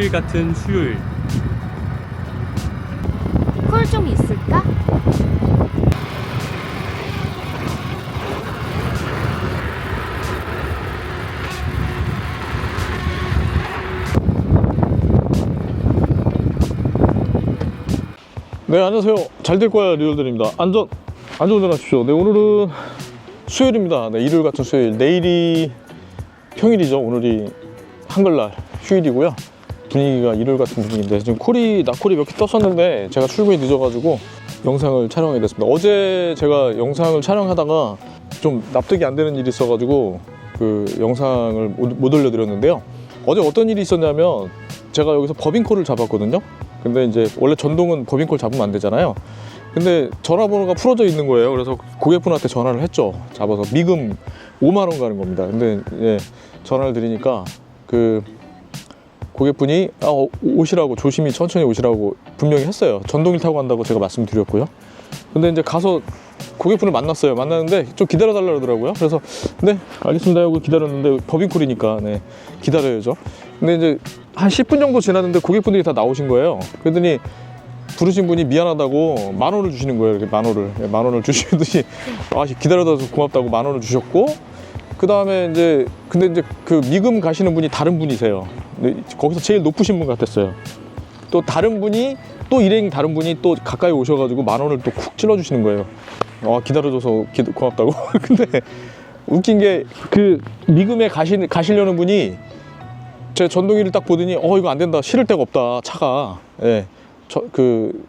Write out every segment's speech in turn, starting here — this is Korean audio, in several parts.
일요일 같은 수요일 콜 좀 있을까? 네 안녕하세요. 잘 될 거야 리얼들입니다. 안전 안전 운전하십시오. 네 오늘은 수요일입니다. 네 일요일 같은 수요일. 내일이 평일이죠. 오늘이 한글날 휴일이고요 분위기가 일요일 같은 분위기인데 지금 콜이 낙콜이 몇 개 떴었는데 제가 출근이 늦어가지고 영상을 촬영하게 됐습니다 어제 제가 영상을 촬영하다가 좀 납득이 안 되는 일이 있어가지고 그 영상을 못, 못 올려드렸는데요 어제 어떤 일이 있었냐면 제가 여기서 법인콜을 잡았거든요 근데 이제 원래 전동은 법인콜 잡으면 안 되잖아요. 근데 전화번호가 풀어져 있는 거예요. 그래서 고객분한테 전화를 했죠. 잡아서 미금 5만 원 가는 겁니다. 근데 예, 전화를 드리니까 그 고객분이 아, 어, 오시라고 조심히 천천히 오시라고 분명히 했어요. 전동일 타고 간다고 제가 말씀드렸고요. 근데 이제 가서 고객분을 만났어요. 만났는데 좀 기다려 달라 그러더라고요. 그래서 네 알겠습니다 하고 기다렸는데 법인콜이니까 네 기다려야죠. 근데 이제 한 10분 정도 지났는데 고객분들이 다 나오신 거예요. 그랬더니 부르신 분이 미안하다고 만 원을 주시는 거예요. 이렇게 만 원을 네, 만 원을 주시더니 아 기다려줘서 고맙다고 만 원을 주셨고 그 다음에 이제 근데 이제 그 미금 가시는 분이 다른 분이세요. 거기서 제일 높으신 분 같았어요. 또 다른 분이 또 일행 다른 분이 또 가까이 오셔가지고 만 원을 또 쿡 찔러 주시는 거예요. 아 기다려줘서 기- 고맙다고. 근데 웃긴 게 그 미금에 가시, 가시려는 분이 제 전동기를 딱 보더니 어 이거 안 된다 실을 데가 없다 차가 예. 저, 그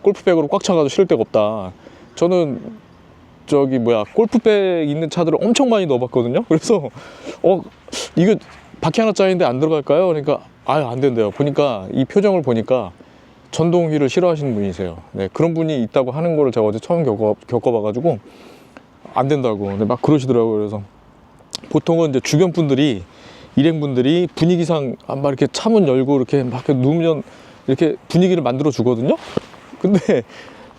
골프백으로 꽉 차가지고 실을 데가 없다. 저는 저기 뭐야 골프백 있는 차들을 엄청 많이 넣어봤거든요. 그래서 어 이거 바퀴 하나 짜리인데 안 들어갈까요? 그러니까 아유 안 된대요. 보니까 이 표정을 보니까 전동휠을 싫어하시는 분이세요. 네 그런 분이 있다고 하는 거를 제가 어제 처음 겪어 겪어봐 가지고 안 된다고 근데 막 그러시더라고요. 그래서 보통은 이제 주변 분들이 일행분들이 분위기상 막 이렇게 차문 열고 이렇게 막 누우면 이렇게 분위기를 만들어 주거든요. 근데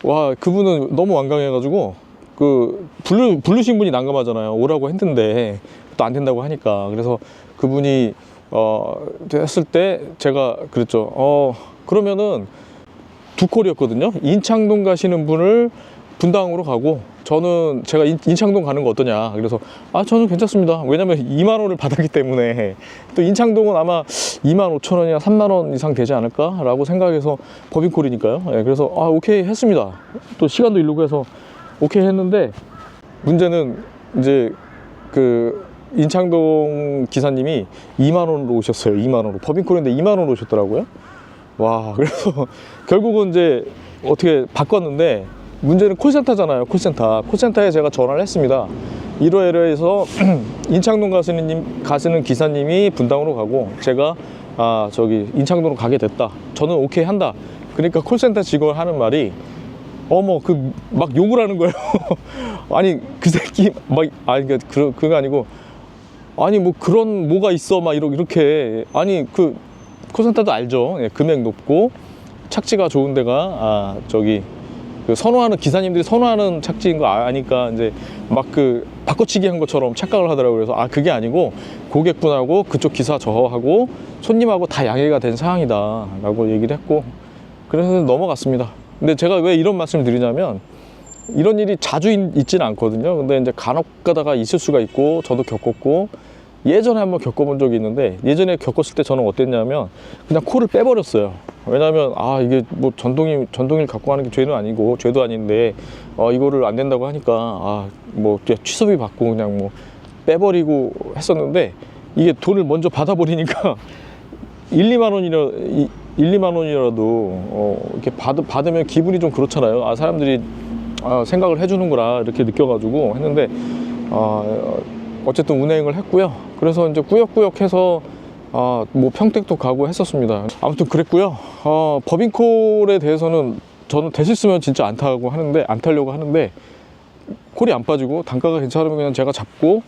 와 그분은 너무 완강해 가지고 그 부르 부르신 분이 난감하잖아요. 오라고 했는데 또 안 된다고 하니까 그래서 그분이 어 했을 때 제가 그랬죠. 어 그러면은 두 콜이었거든요. 인창동 가시는 분을 분당으로 가고 저는 제가 인, 인창동 가는 거 어떠냐. 그래서 아 저는 괜찮습니다. 왜냐면 2만 원을 받았기 때문에 또 인창동은 아마 2만 5천 원이나 3만 원 이상 되지 않을까 라고 생각해서 법인콜이니까요. 예, 그래서 아 오케이 했습니다. 또 시간도 일르고 해서 오케이 했는데 문제는 이제 그 인창동 기사님이 2만 원으로 오셨어요. 2만 원으로 법인콜인데 2만 원으로 오셨더라고요. 와 그래서 결국은 이제 어떻게 바꿨는데 문제는 콜센터잖아요 콜센터 콜센터에 제가 전화를 했습니다 이러이러해서 인창동 가시는 가시는 기사님이 분당으로 가고 제가 아 저기 인창동으로 가게 됐다 저는 오케이 한다 그러니까 콜센터 직원 하는 말이 어머 그 막 욕을 하는 거예요 아니 그 새끼 막 아니 그 그- 그거 아니고 아니 뭐 그런 뭐가 있어 막 이러- 이렇게 아니 그 콜센터도 알죠 예, 금액 높고 착지가 좋은 데가 아 저기 그 선호하는 기사님들이 선호하는 착지인 거 아니까 이제 막 그 바꿔치기 한 것처럼 착각을 하더라고요. 그래서 아 그게 아니고 고객분하고 그쪽 기사 저하고 손님하고 다 양해가 된 상황이다 라고 얘기를 했고 그래서 넘어갔습니다. 근데 제가 왜 이런 말씀을 드리냐면 이런 일이 자주 있- 있지는 않거든요. 근데 이제 간혹 가다가 있을 수가 있고 저도 겪었고 예전에 한번 겪어본 적이 있는데 예전에 겪었을 때 저는 어땠냐면 그냥 코를 빼버렸어요. 왜냐하면 아 이게 뭐 전동이 전동일 갖고 가는 게 죄는 아니고 죄도 아닌데 어 이거를 안 된다고 하니까 아뭐 취소비 받고 그냥 뭐 빼버리고 했었는데 이게 돈을 먼저 받아버리니까 1, 2만 원이라 이- 1, 2만 원이라도 어 이렇게 받, 받으면 기분이 좀 그렇잖아요. 아 사람들이 아, 생각을 해주는구나 이렇게 느껴가지고 했는데 아, 어쨌든 운행을 했고요. 그래서 이제 꾸역꾸역해서 아, 뭐 평택도 가고 했었습니다. 아무튼 그랬고요. 어, 법인콜에 대해서는 저는 되실 쓰면 진짜 안 타고 하는데 안 타려고 하는데 콜이 안 빠지고 단가가 괜찮으면 그냥 제가 잡고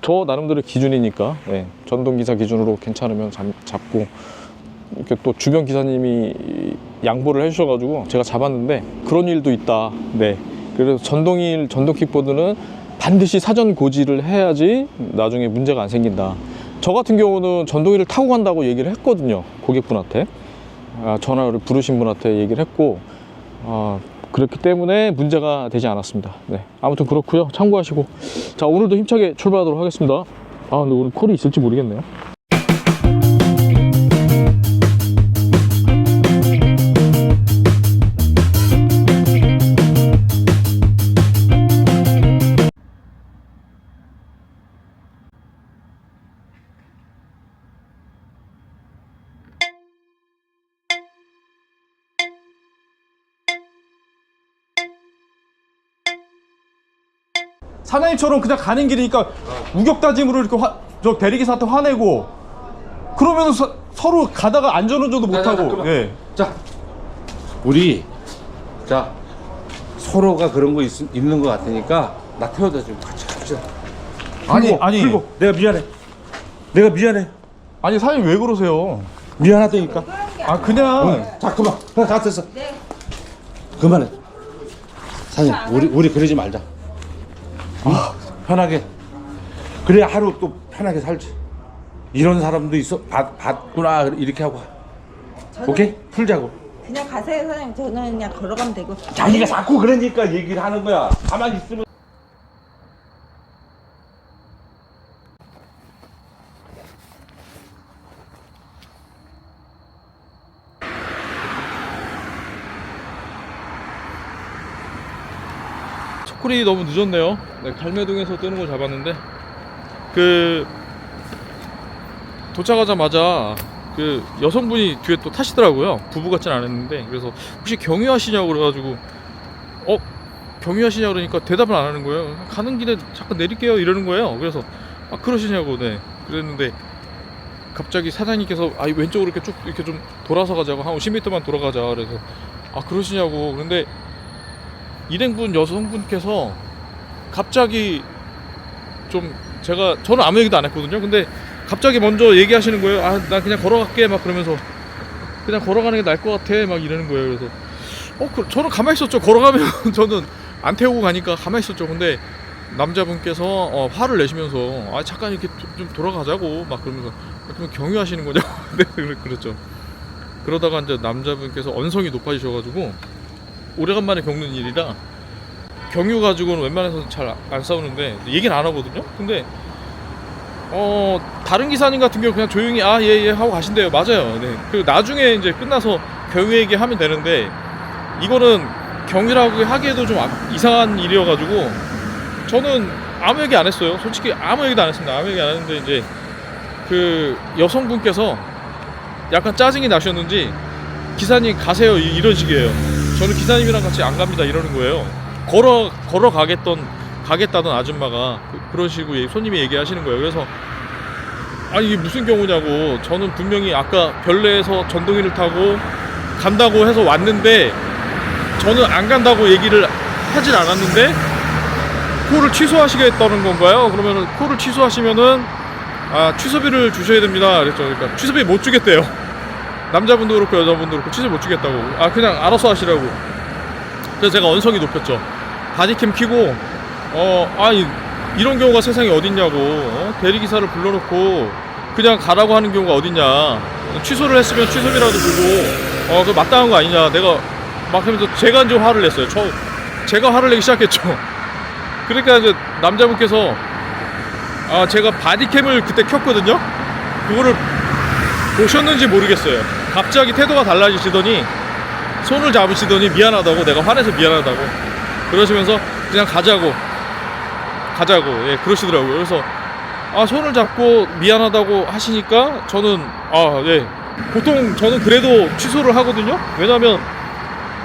저 나름대로 기준이니까 예, 전동기사 기준으로 괜찮으면 잡, 잡고 이렇게 또 주변 기사님이 양보를 해주셔가지고 제가 잡았는데 그런 일도 있다. 네. 그래서 전동일 전동 킥보드는 반드시 사전 고지를 해야지 나중에 문제가 안 생긴다. 저 같은 경우는 전동이를 타고 간다고 얘기를 했거든요. 고객분한테. 아, 전화를 부르신 분한테 얘기를 했고, 아, 그렇기 때문에 문제가 되지 않았습니다. 네. 아무튼 그렇고요 참고하시고. 자, 오늘도 힘차게 출발하도록 하겠습니다. 아, 근데 오늘 콜이 있을지 모르겠네요. 사장님처럼 그냥 가는 길이니까 우격다짐으로 이렇게 화, 저 대리기사한테 화내고 그러면 서, 서로 가다가 안전운전도 자, 자, 못하고 잠깐만. 예. 자, 우리 자 서로가 그런 거 있, 있는 것 같으니까 나 태워다 좀 같이 갑시다. 아니 그리고, 아니 그리고 내가 미안해. 내가 미안해. 아니 사장님 왜 그러세요? 미안하다니까. 아 그냥 자 그만. 그만 다 됐어. 그만해. 사장님, 우리 우리 그러지 말자. 아, 편하게. 그래 하루 또 편하게 살지. 이런 사람도 있어. 봤, 봤구나 이렇게 하고. 오케이 풀자고. 그냥 가세요 사장님 저는 그냥 걸어가면 되고 자기가 자꾸 그러니까 얘기를 하는 거야. 가만히 있으면. 첫콜이 너무 늦었네요. 네, 갈매동에서 뜨는 걸 잡았는데 그 도착하자마자 그 여성분이 뒤에 또 타시더라고요. 부부 같진 않았는데 그래서 혹시 경유하시냐고 그래가지고 어 경유하시냐 그러니까 대답을 안 하는 거예요. 가는 길에 잠깐 내릴게요 이러는 거예요. 그래서 아 그러시냐고 네 그랬는데 갑자기 사장님께서 아 왼쪽으로 이렇게 쭉 이렇게 좀 돌아서 가자고 한 50m만 돌아가자 그래서 아 그러시냐고 그런데 일행분 여성분께서 갑자기 좀 제가 저는 아무 얘기도 안 했거든요. 근데 갑자기 먼저 얘기하시는 거예요. 아, 나 그냥 걸어갈게 막 그러면서 그냥 걸어가는 게 나을 것 같아 막 이러는 거예요. 그래서 어, 그, 저는 가만히 있었죠. 걸어가면 저는 안 태우고 가니까 가만히 있었죠. 근데 남자분께서 어, 화를 내시면서 아 잠깐 이렇게 좀- 좀 돌아가자고 막 그러면서 그러면 경유하시는 거냐고 네 그랬죠. 그러다가 이제 남자분께서 언성이 높아지셔가지고 오래간만에 겪는 일이라 경유 가지고는 웬만해서 잘 안 싸우는데 얘기는 안 하거든요. 근데 어 다른 기사님 같은 경우 그냥 조용히 아 예예 하고 가신대요. 맞아요. 네. 그리고 나중에 이제 끝나서 경유 얘기하면 되는데 이거는 경유라고 하기에도 좀 아- 이상한 일이어가지고 저는 아무 얘기 안 했어요. 솔직히 아무 얘기도 안 했습니다. 아무 얘기 안 했는데 이제 그 여성분께서 약간 짜증이 나셨는지 기사님 가세요 이- 이런 식이에요. 저는 기사님이랑 같이 안 갑니다 이러는 거예요. 걸어 걸어 가겠던 가겠다던 아줌마가 그, 얘기- 손님이 얘기하시는 거예요. 그래서 아니 이게 무슨 경우냐고 저는 분명히 아까 별내에서 전동이를 타고 간다고 해서 왔는데 저는 안 간다고 얘기를 하진 않았는데 콜을 취소하시겠다는 건가요? 그러면은 콜을 취소하시면은 아 취소비를 주셔야 됩니다. 그랬죠. 그러니까 취소비 못 주겠대요. 남자분도 그렇고 여자분도 그렇고 취소 못 주겠다고. 아 그냥 알아서 하시라고. 그래서 제가 언성이 높였죠. 바디캠 키고 어 아니 이런 경우가 세상에 어딨냐고. 어? 대리기사를 불러놓고 그냥 가라고 하는 경우가 어딨냐. 취소를 했으면 취소비라도 주고 어그 마땅한 거 아니냐. 내가 막 하면서 제가 이제 화를 냈어요. 저 제가 화를 내기 시작했죠. 그러니까 이제 남자분께서 아 제가 바디캠을 그때 켰거든요? 그거를 보셨는지 모르겠어요. 갑자기 태도가 달라지시더니 손을 잡으시더니 미안하다고 내가 화내서 미안하다고 그러시면서 그냥 가자고 가자고 예 그러시더라고요. 그래서 아 손을 잡고 미안하다고 하시니까 저는 아예 보통 저는 그래도 취소를 하거든요. 왜냐면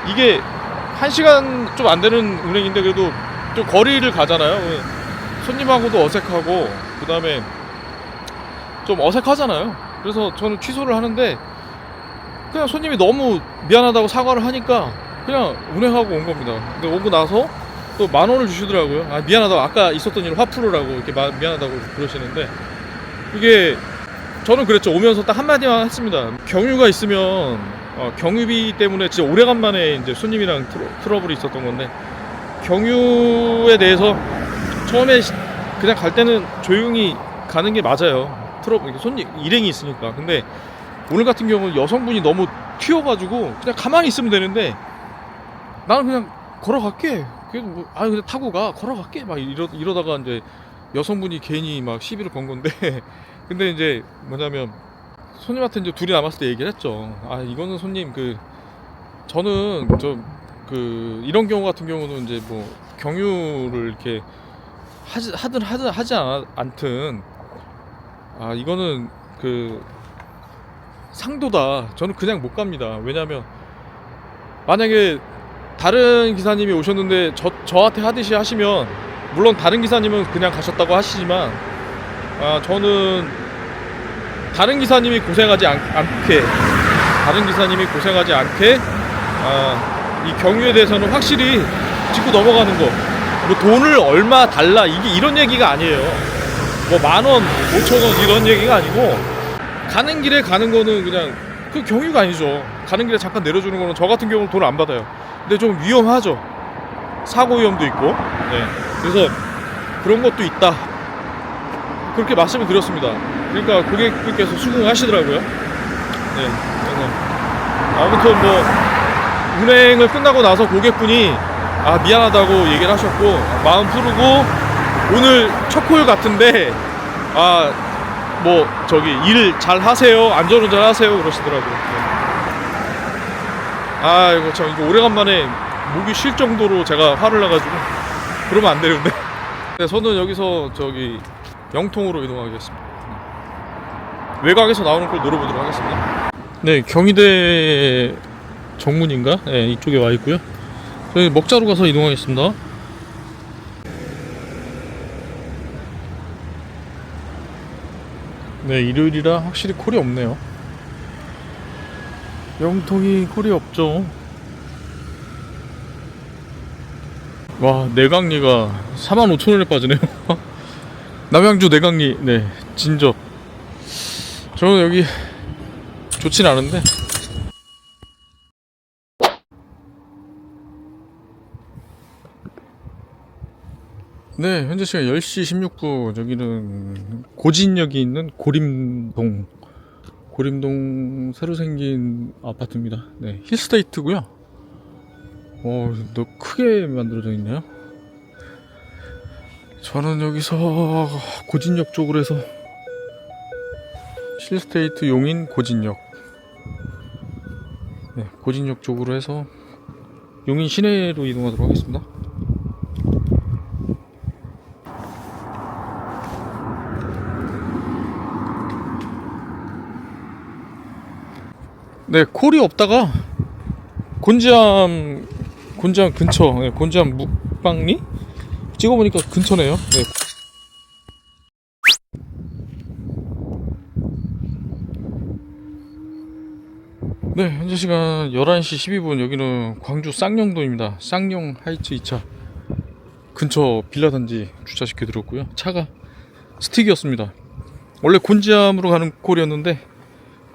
이게 한 시간 좀 안 되는 운행인데 그래도 좀 거리를 가잖아요. 예. 손님하고도 어색하고 그 다음에 좀 어색하잖아요. 그래서 저는 취소를 하는데 그냥 손님이 너무 미안하다고 사과를 하니까 그냥 운행하고 온 겁니다. 근데 오고 나서 또 만 원을 주시더라고요. 아 미안하다고 아까 있었던 일 화풀으라고 이렇게 마- 미안하다고 그러시는데 이게 저는 그랬죠. 오면서 딱 한마디만 했습니다. 경유가 있으면 어, 경유비 때문에 진짜 오래간만에 이제 손님이랑 트러, 트러블이 있었던 건데 경유에 대해서 처음에 시- 그냥 갈 때는 조용히 가는 게 맞아요. 트러블 손님 일행이 있으니까 근데 오늘 같은 경우는 여성분이 너무 튀어가지고 그냥 가만히 있으면 되는데 나는 그냥 걸어갈게. 그래도 뭐, 아 근데 타고 가. 걸어갈게. 막 이러, 이러다가 이제 여성분이 괜히 막 시비를 건 건데. 근데 이제 뭐냐면 손님한테 이제 둘이 남았을 때 얘기를 했죠. 아 이거는 손님 그 저는 좀그 이런 경우 같은 경우는 이제 뭐 경유를 이렇게 하지 하든 하든 하지 않, 않든 아 이거는 그 상도다 저는 그냥 못 갑니다 왜냐면 만약에 다른 기사님이 오셨는데 저 저한테 하듯이 하시면 물론 다른 기사님은 그냥 가셨다고 하시지만 아 저는 다른 기사님이 고생하지 않, 않게 다른 기사님이 고생하지 않게 아, 이 경유에 대해서는 확실히 짚고 넘어가는 거. 뭐 돈을 얼마 달라 이게 이런 얘기가 아니에요. 뭐 만 원, 오천 원 이런 얘기가 아니고 가는 길에 가는 거는 그냥 그 경유가 아니죠. 가는 길에 잠깐 내려주는 거는 저 같은 경우는 돈을 안 받아요. 근데 좀 위험하죠. 사고 위험도 있고. 네. 그래서 그런 것도 있다. 그렇게 말씀을 드렸습니다. 그러니까 고객님께서 수긍하시더라고요. 네. 아무튼 뭐 운행을 끝나고 나서 고객분이 아 미안하다고 얘기를 하셨고 마음 푸르고 오늘 첫 코일 같은데 아 뭐 저기 일 잘 하세요 안전운전 하세요 그러시더라고요 네. 아 이거 참 이거 오래간만에 목이 쉴 정도로 제가 화를 나가지고 그러면 안 되는데 네, 저는 여기서 저기 영통으로 이동하겠습니다 외곽에서 나오는 걸 노려보도록 하겠습니다 네 경희대 정문인가? 네, 이쪽에 와 있고요. 저희 먹자로 가서 이동하겠습니다. 네, 일요일이라 확실히 콜이 없네요. 영통이 콜이 없죠. 와, 내강리가 45,000원에 빠지네요. 남양주 내강리, 네, 진적. 저는 여기 좋진 않은데 네, 현재 시간 10시 16분. 여기는 고진역이 있는 고림동. 고림동 새로 생긴 아파트입니다. 네, 힐스테이트고요. 어, 너 크게 만들어져 있네요. 저는 여기서 고진역 쪽으로 해서 힐스테이트 용인 고진역. 네, 고진역 쪽으로 해서 용인 시내로 이동하도록 하겠습니다. 네, 콜이 없다가 곤지암 곤지암 근처, 네, 곤지암 묵방리 찍어보니까 근처네요. 네. 네, 현재 시간 11시 12분 여기는 광주 쌍용동입니다. 쌍용 하이츠 2차 근처 빌라 단지 주차시켜 드렸고요. 차가 스틱이었습니다. 원래 곤지암으로 가는 콜이었는데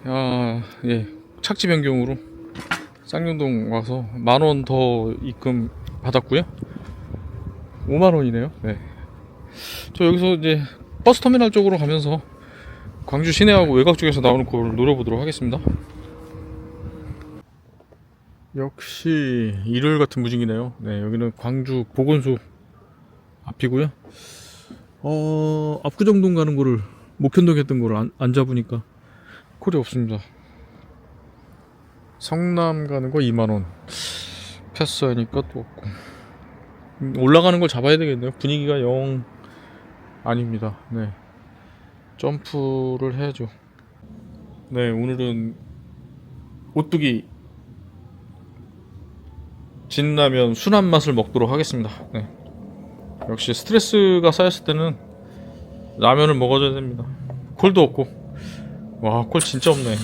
아, 예. 착지 변경으로 쌍용동 와서 만 원 더 입금 받았고요. 5만 원이네요. 네. 저 여기서 이제 버스 터미널 쪽으로 가면서 광주 시내하고 외곽 쪽에서 나오는 걸 노려보도록 하겠습니다. 역시 일요일 같은 무직이네요. 네, 여기는 광주 보건소 앞이고요. 어, 압구정동 가는 거를 목현동 했던 거를 안, 안 잡으니까 콜이 없습니다. 성남 가는 거 2만원. 패스하니까 또 없고. 음, 올라가는 걸 잡아야 되겠네요. 분위기가 영 아닙니다. 네. 점프를 해야죠. 네 오늘은 오뚜기 진라면 순한 맛을 먹도록 하겠습니다. 네. 역시 스트레스가 쌓였을 때는 라면을 먹어줘야 됩니다. 콜도 없고. 와 콜 진짜 없네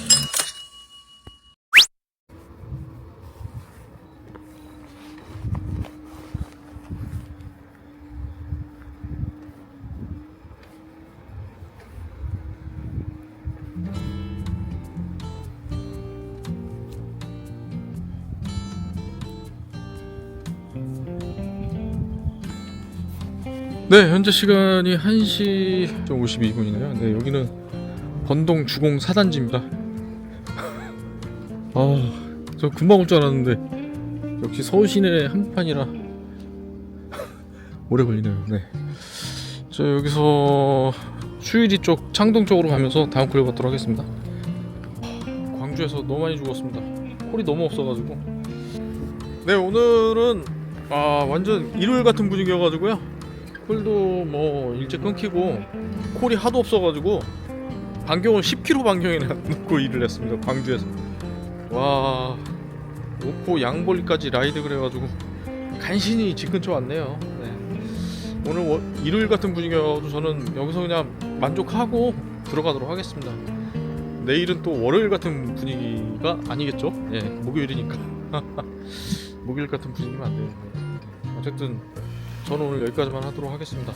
네, 현재 시간이 1시 52분이네요. 네, 여기는 건동 주공 4단지입니다. 아, 저 금방 올 줄 알았는데 역시 서울 시내 한복판이라 오래 걸리네요. 네. 자 여기서 수유리 쪽 창동 쪽으로 가면서 다음 콜 받도록 하겠습니다. 아, 광주에서 너무 많이 죽었습니다. 콜이 너무 없어가지고. 네 오늘은 아 완전 일요일 같은 분위기여가지고요. 콜도 뭐 일찍 끊기고 콜이 하도 없어가지고 반경을 10km 반경이나 놓고 일을 했습니다. 광주에서. 와 오포 양볼리까지 라이드 그래가지고 간신히 집 근처 왔네요. 네. 오늘 워- 일요일 같은 분위기여가지고 저는 여기서 그냥 만족하고 들어가도록 하겠습니다. 내일은 또 월요일 같은 분위기가 아니겠죠? 예, 목요일이니까. 목요일 같은 분위기면 안. 네. 어쨌든 저는 오늘 여기까지만 하도록 하겠습니다.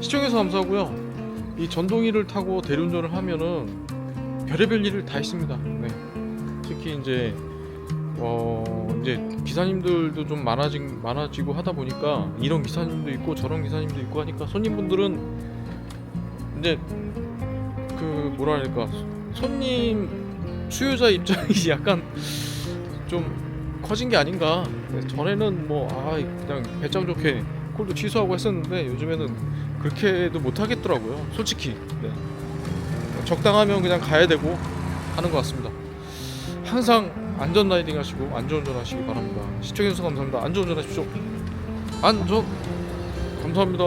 시청해서 감사하고요. 이 전동이를 타고 대리운전을 하면은 별의별 일을 다 있습니다. 네. 특히 이제 어 이제 기사님들도 좀 많아진 많아지고 하다 보니까 이런 기사님도 있고 저런 기사님도 있고 하니까 손님분들은 이제 그 뭐라 해야 될까 손님 수요자 입장이 약간 좀 커진 게 아닌가 네, 전에는 뭐 아 그냥 배짱 좋게 콜도 취소하고 했었는데 요즘에는 그렇게도 못 하겠더라고요 솔직히. 네. 적당하면 그냥 가야 되고 하는 것 같습니다. 항상 안전 라이딩 하시고 안전운전 하시기 바랍니다. 시청해주셔서 감사합니다. 안전운전 하십시오. 안전! 감사합니다